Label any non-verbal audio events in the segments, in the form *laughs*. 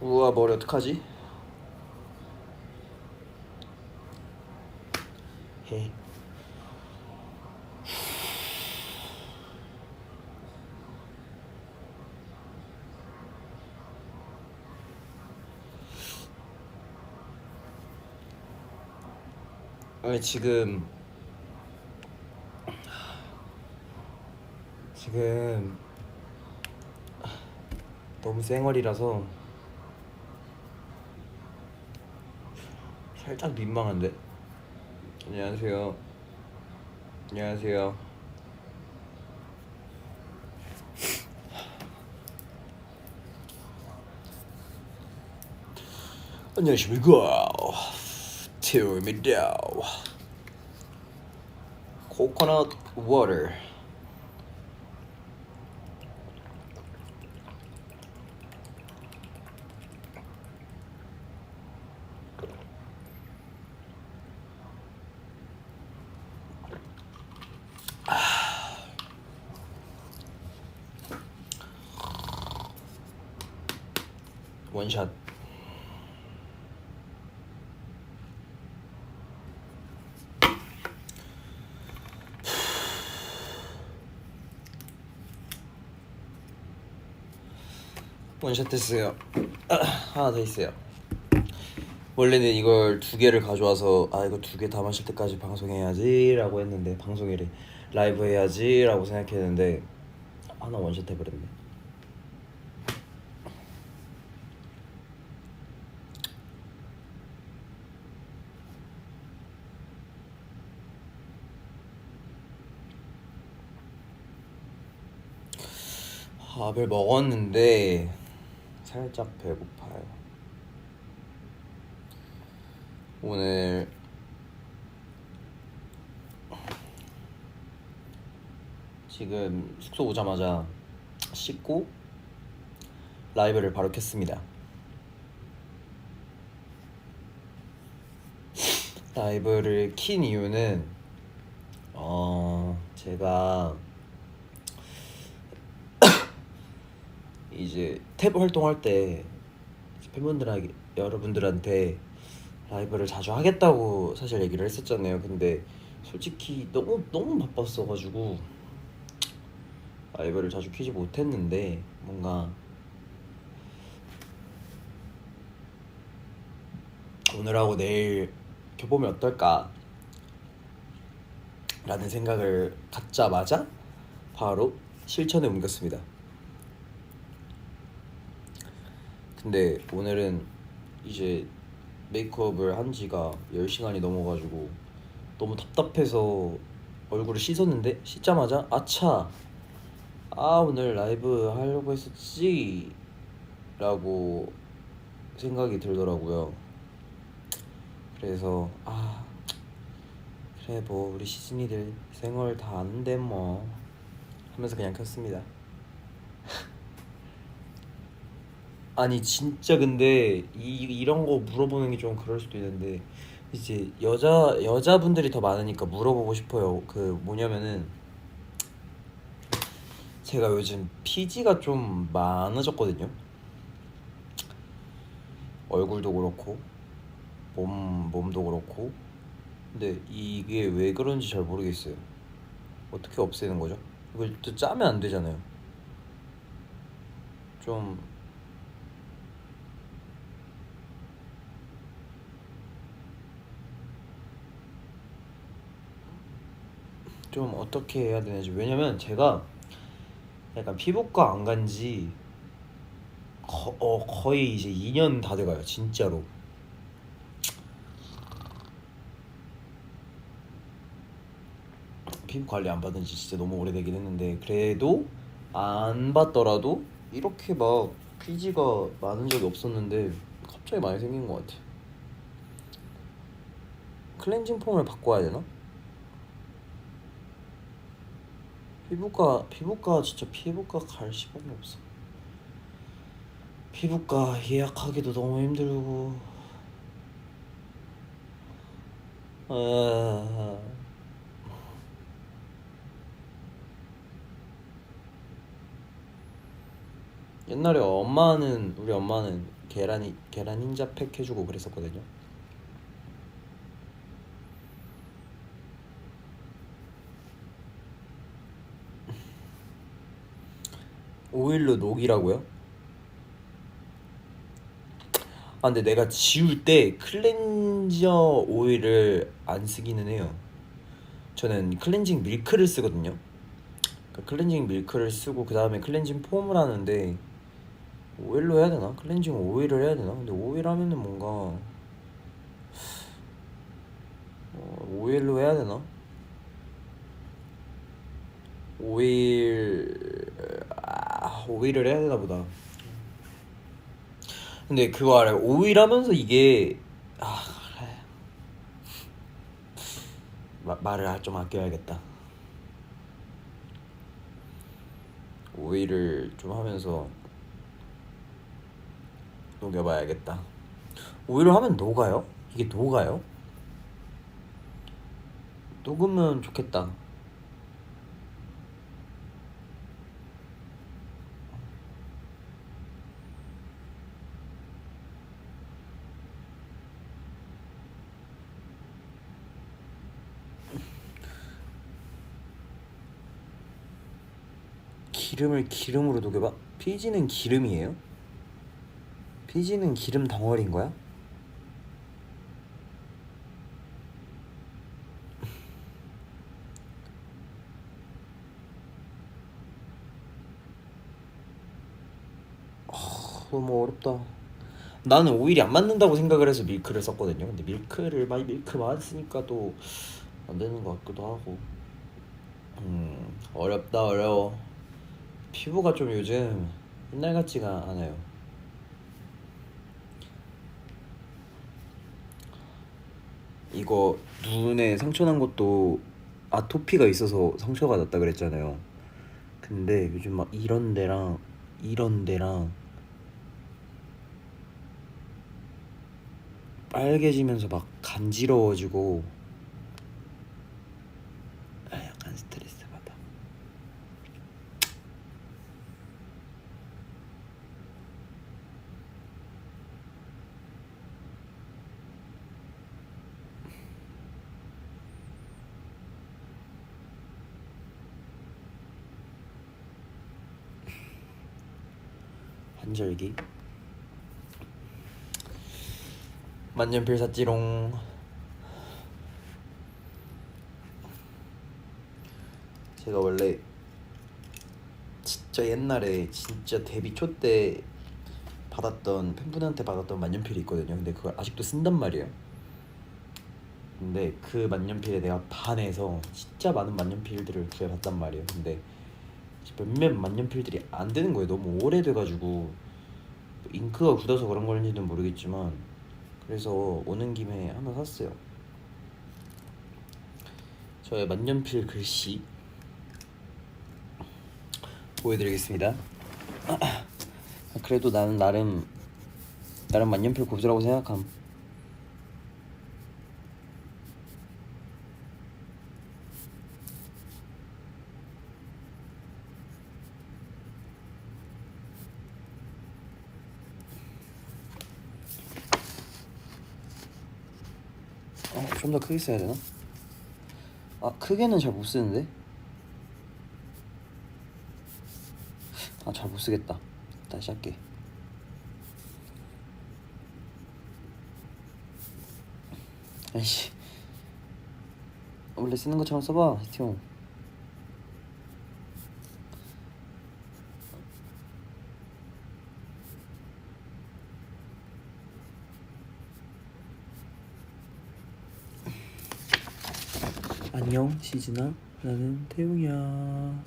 우와 머리 어떡하지? 해. 아니 지금 지금 너무 쌩얼이라서 살짝 민망한데? 안녕하세요. 안녕하세요. 안녕하십니까. 태우입니다 코코넛 워터 원샷 원샷 됐어요. *clears throat* 하나 더 있어요. 원래는 이걸 두 개를 가져와서 아 이거 두 개 다 마실 때까지 방송해야지 라고 했는데 방송이래 라이브 해야지 라고 생각했는데 하나 원샷 해버렸네. 밥을 먹었는데 살짝 배고파요. 오늘 지금 숙소 오자마자 씻고 라이브를 바로 켰습니다. 라이브를 킨 이유는 어 제가 이제 탭 활동할 때 팬분들에게 여러분들한테 라이브를 자주 하겠다고 사실 얘기를 했었잖아요. 근데 솔직히 너무 너무 바빴어가지고 라이브를 자주 키지 못했는데 뭔가 오늘하고 내일 켜보면 어떨까 라는 생각을 갖자마자 바로 실천에 옮겼습니다. 근데 오늘은 이제 메이크업을 한 지가 10시간이 넘어가지고 너무 답답해서 얼굴을 씻었는데 씻자마자 아차! 아 오늘 라이브 하려고 했었지! 라고 생각이 들더라고요. 그래서 아 그래 뭐 우리 시즈니들 생얼 다 아는데 뭐. 하면서 그냥 켰습니다 아니 진짜 근데 이 이런 거 물어보는 게 좀 그럴 수도 있는데 이제 여자 여자분들이 더 많으니까 물어보고 싶어요. 그 뭐냐면은 제가 요즘 피지가 좀 많아졌거든요. 얼굴도 그렇고 몸 몸도 그렇고 근데 이게 왜 그런지 잘 모르겠어요. 어떻게 없애는 거죠? 이걸 또 짜면 안 되잖아요. 좀 좀 어떻게 해야 되는지. 왜냐면 제가 약간 피부과 안 간지 어, 거의 이제 2년 다 돼가요 진짜로. 피부 관리 안 받은 지 진짜 너무 오래되긴 했는데 그래도 안 받더라도 이렇게 막 피지가 많은 적이 없었는데 갑자기 많이 생긴 것 같아. 클렌징 폼을 바꿔야 되나? 피부과 피부과 진짜 피부과 갈 시간이 없어. 피부과 예약하기도 너무 힘들고. 아. 옛날에 엄마는 우리 엄마는 계란 계란 흰자 팩 해주고 그랬었거든요. 오일로 녹이라고요? 아 근데 내가 지울 때 클렌저 오일을 안 쓰기는 해요. 저는 클렌징 밀크를 쓰거든요. 그러니까 클렌징 밀크를 쓰고 그 다음에 클렌징 폼을 하는데 오일로 해야 되나? 클렌징 오일을 해야 되나? 근데 오일 하면은 뭔가 어, 오일로 해야 되나? 오일 아, 오일을 해야 되나 보다. 근데 그거 알아요? 오일 하면서 이게 아. 마, 말을 아- 좀 아껴야겠다. 오일을 좀 하면서 녹여봐야겠다. 오일을 하면 녹아요? 이게 녹아요? 녹으면 좋겠다. 기름을 기름으로 녹여봐? 피지는 기름이에요? 피지는 기름 덩어리인 거야? 아, 너무 어렵다. 나는 오일이 안 맞는다고 생각을 해서 밀크를 썼거든요. 근데 밀크를 많이 밀크 많이 쓰니까 또 안 되는 것 같기도 하고. 음, 어렵다 어려워. 피부가 좀 요즘 옛날 같지가 않아요. 이거 눈에 상처 난 것도 아토피가 있어서 상처가 났다 그랬잖아요. 근데 요즘 막 이런 데랑 이런 데랑 빨개지면서 막 간지러워지고 아, 약간 스트레스 받아. 환절기. 만년필 샀지롱. 제가 원래 진짜 옛날에 진짜 데뷔 초 때 받았던 팬분한테 받았던 만년필이 있거든요. 근데 그걸 아직도 쓴단 말이에요. 근데 그 만년필에 내가 반해서 진짜 많은 만년필들을 구해봤단 말이에요. 근데 몇몇 만년필들이 안 되는 거예요. 너무 오래돼가지고. 뭐 잉크가 굳어서 그런 건지는 모르겠지만 그래서 오는 김에 하나 샀어요. 저의 만년필 글씨 보여드리겠습니다. *clears throat* 그래도 나는 나름 나름 만년필 고수라고 생각함. 어, 좀 더 크게 써야 되나? 아, 크게는 잘 못 쓰는데? 아, 잘 못 쓰겠다. 다시 할게. 아이씨. 원래 쓰는 것처럼 써봐, 히티용. 안녕, 시즈나. 나는 태웅이야.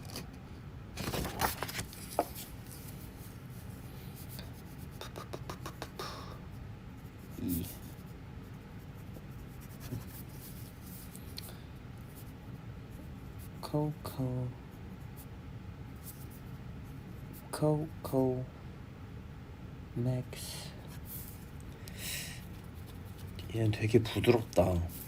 이. 코코 코코 맥스 얘는 되게 부드럽다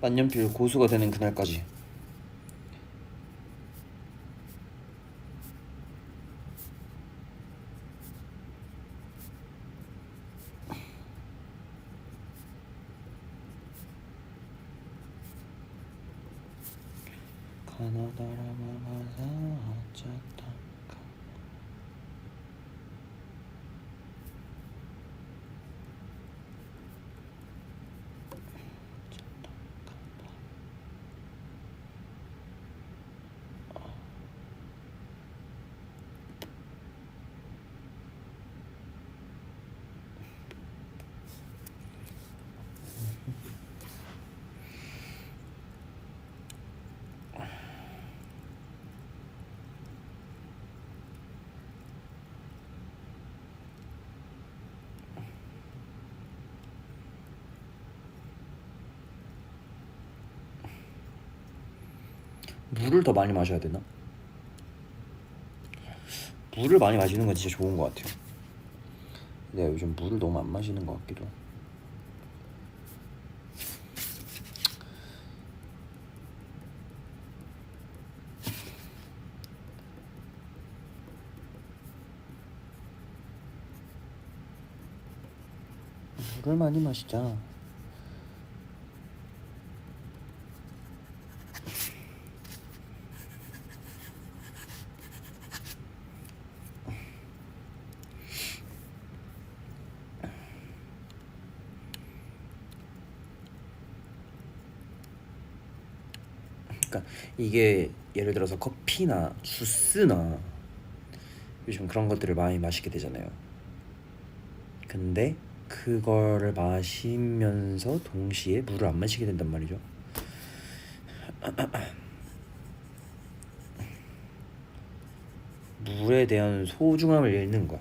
만년필 고수가 되는 그날까지. 가나다라마마사 아차타카 물을 더 많이 마셔야 되나? 물을 많이 마시는 건 진짜 좋은 것 같아요. 내가 요즘 물을 너무 안 마시는 것 같기도. 물을 많이 마시자. 그러니까 이게 예를 들어서 커피나 주스나 요즘 그런 것들을 많이 마시게 되잖아요. 근데 그거를 마시면서 동시에 물을 안 마시게 된단 말이죠. *clears throat* 물에 대한 소중함을 잃는 거야.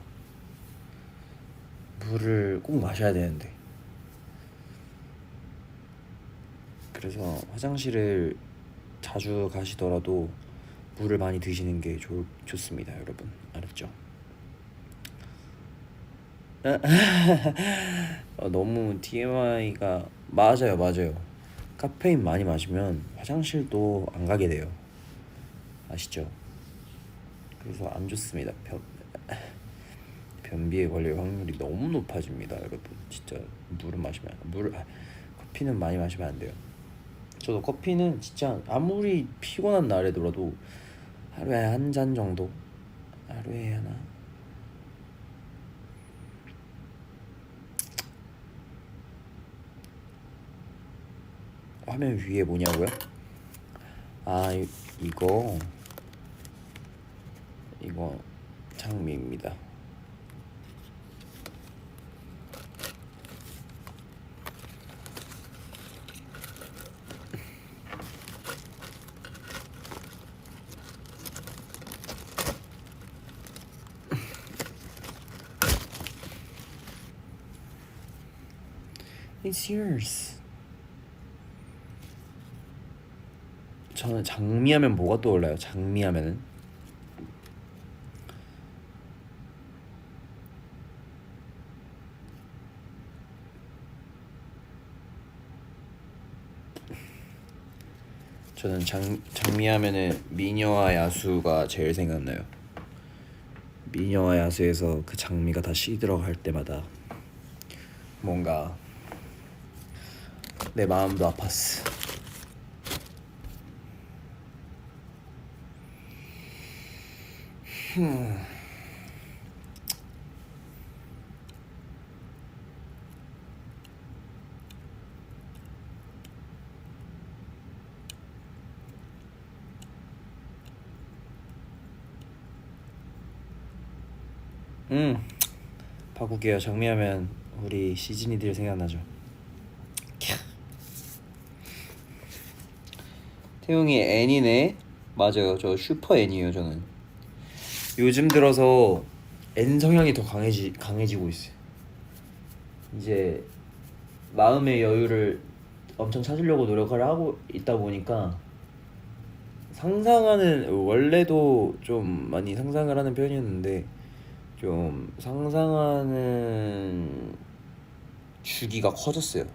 물을 꼭 마셔야 되는데. 그래서 화장실을 자주 가시더라도 물을 많이 드시는 게 좋, 좋습니다, 여러분. 알았죠? *laughs* 어, 너무 TMI가 맞아요, 맞아요. 카페인 많이 마시면 화장실도 안 가게 돼요. 아시죠? 그래서 안 좋습니다. 변, 변비에 걸릴 확률이 너무 높아집니다, 여러분. 진짜 물을 마시면 물 아, 커피는 많이 마시면 안 돼요. 저도 커피는 진짜 아무리 피곤한 날에더라도 하루에 한 잔 정도 하루에 하나 화면 위에 뭐냐고요? 아 이, 이거 이거 장미입니다. It's yours. 저는 장미하면 뭐가 떠올라요? 장미하면은 저는 장 장미하면은 미녀와 야수가 제일 생각나요. 미녀와 야수에서 그 장미가 다 시들어갈 때마다 뭔가 내 마음도 아팠어. 음 바꾸게요. 정리하면 우리 시즌이들 생각나죠. 태용이 애니네. 맞아요. 저 슈퍼 애니에요. 저는 요즘 들어서 N 성향이 더 강해지 강해지고 있어요. 이제 마음의 여유를 엄청 찾으려고 노력을 하고 있다 보니까 상상하는 원래도 좀 많이 상상을 하는 편이었는데 좀 상상하는 주기가 커졌어요.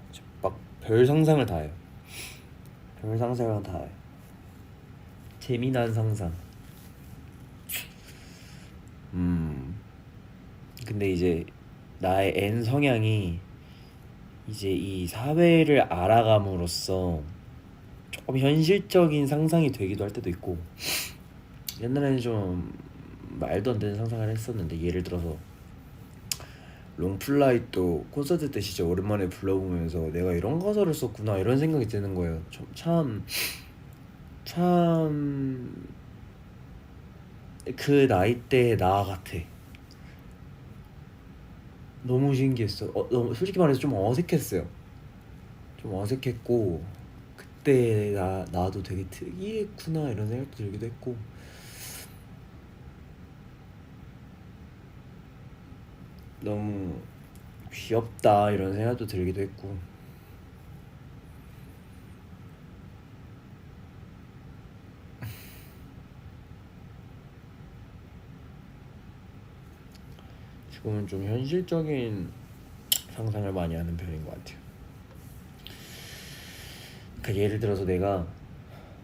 막 별 상상을 다 해요. 별 상상은 다 해. 재미난 상상. 음. 근데 이제 나의 N 성향이 이제 이 사회를 알아감으로써 조금 현실적인 상상이 되기도 할 때도 있고 옛날에는 좀 말도 안 되는 상상을 했었는데 예를 들어서 롱플라이도 콘서트 때 진짜 오랜만에 불러보면서 내가 이런 가사를 썼구나 이런 생각이 드는 거예요. 참 참 그 나이 때의 나 같아. 너무 신기했어. 어, 너무 솔직히 말해서 좀 어색했어요. 좀 어색했고 그때 나 나도 되게 특이했구나 이런 생각도 들기도 했고. 너무 귀엽다 이런 생각도 들기도 했고. 지금은 좀 현실적인 상상을 많이 하는 편인 것 같아요. 그러니까 예를 들어서 내가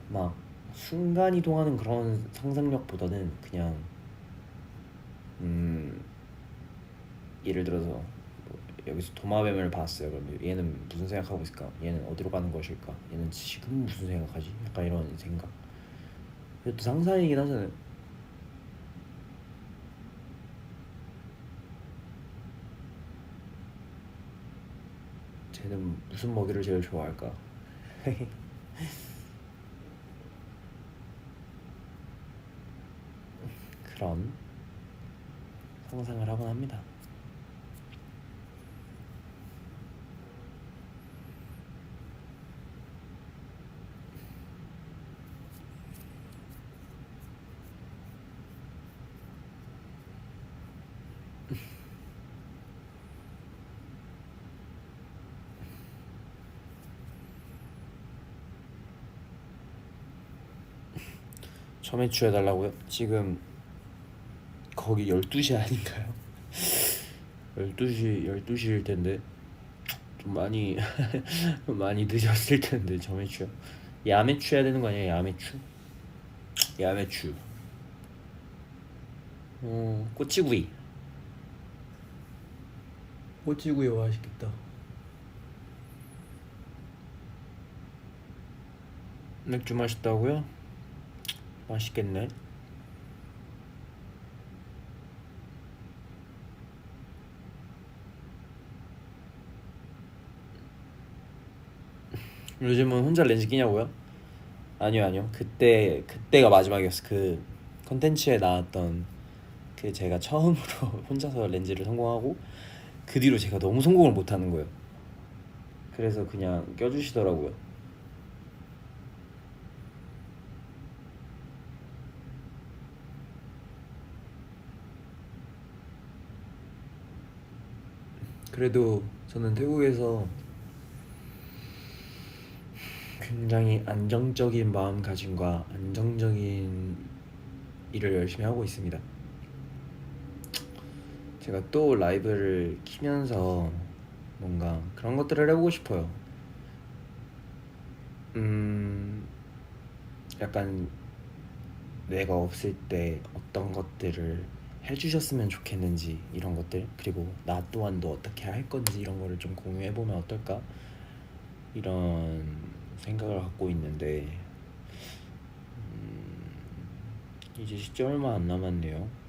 막 순간 이동하는 그런 상상력보다는 그냥 음 예를 들어서 뭐 여기서 도마뱀을 봤어요. 그러면 얘는 무슨 생각하고 있을까? 얘는 어디로 가는 것일까? 얘는 지금 무슨 생각하지? 약간 이런 생각. 이것도 상상이긴 하잖아요. 쟤는 무슨 먹이를 제일 좋아할까? *laughs* 그런 상상을 하곤 합니다. 점액추 해달라고요? 지금 거기 12시 아닌가요? 12시 12시일 텐데 좀 많이 *laughs* 많이 늦었을 텐데 점액추 야매추 해야 되는 거 아니에요? 야매추? 야매추 어 꼬치구이 꼬치구이 맛있겠다 맥주 맛있다고요? 맛있겠네. 요즘은 혼자 렌즈 끼냐고요? 아니요 아니요 그때 그때가 마지막이었어 그 컨텐츠에 나왔던 그 제가 처음으로 *laughs* 혼자서 렌즈를 성공하고 그 뒤로 제가 너무 성공을 못 하는 거예요 그래서 그냥 껴주시더라고요 그래도 저는 태국에서 굉장히 안정적인 마음가짐과 안정적인 일을 열심히 하고 있습니다. 제가 또 라이브를 키면서 뭔가 그런 것들을 해보고 싶어요. 음, 약간 내가 없을 때 어떤 것들을 해주셨으면 좋겠는지 이런 것들 그리고 나 또한도 어떻게 할 건지 이런 거를 좀 공유해 보면 어떨까 이런 생각을 갖고 있는데 음, 이제 시점 얼마 안 남았네요.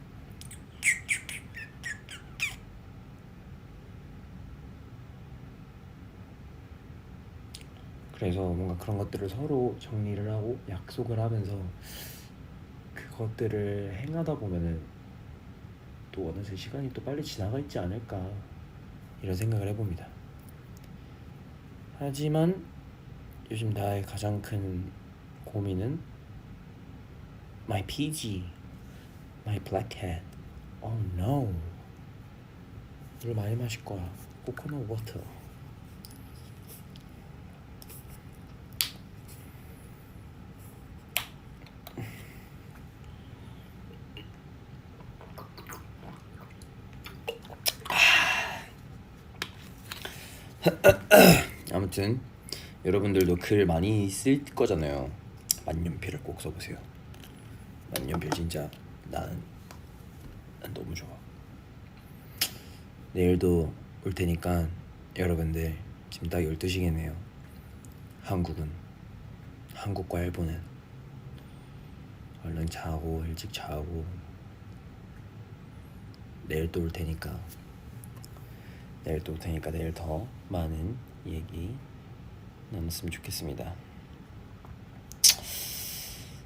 그래서 뭔가 그런 것들을 서로 정리를 하고 약속을 하면서 그것들을 행하다 보면은 또 어느새 시간이 또 빨리 지나가 있지 않을까 이런 생각을 해봅니다. 하지만 요즘 나의 가장 큰 고민은 my PG, my blackhead. Oh no. 물 많이 마실 거야. 코코넛 워터. 아무튼 여러분들도 글 많이 쓸 거잖아요. 만년필을 꼭 써보세요. 만년필 진짜 나는, 난 너무 좋아. 내일도 올 테니까 여러분들 지금 딱 12시겠네요. 한국은 한국과 일본은 얼른 자고 일찍 자고 내일 또 올 테니까 내일 또 올 테니까 내일 더 많은 얘기 나눴으면 좋겠습니다.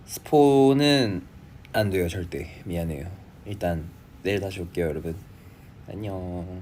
스포는 안 돼요 절대 미안해요. 일단 내일 다시 올게요 여러분. 안녕.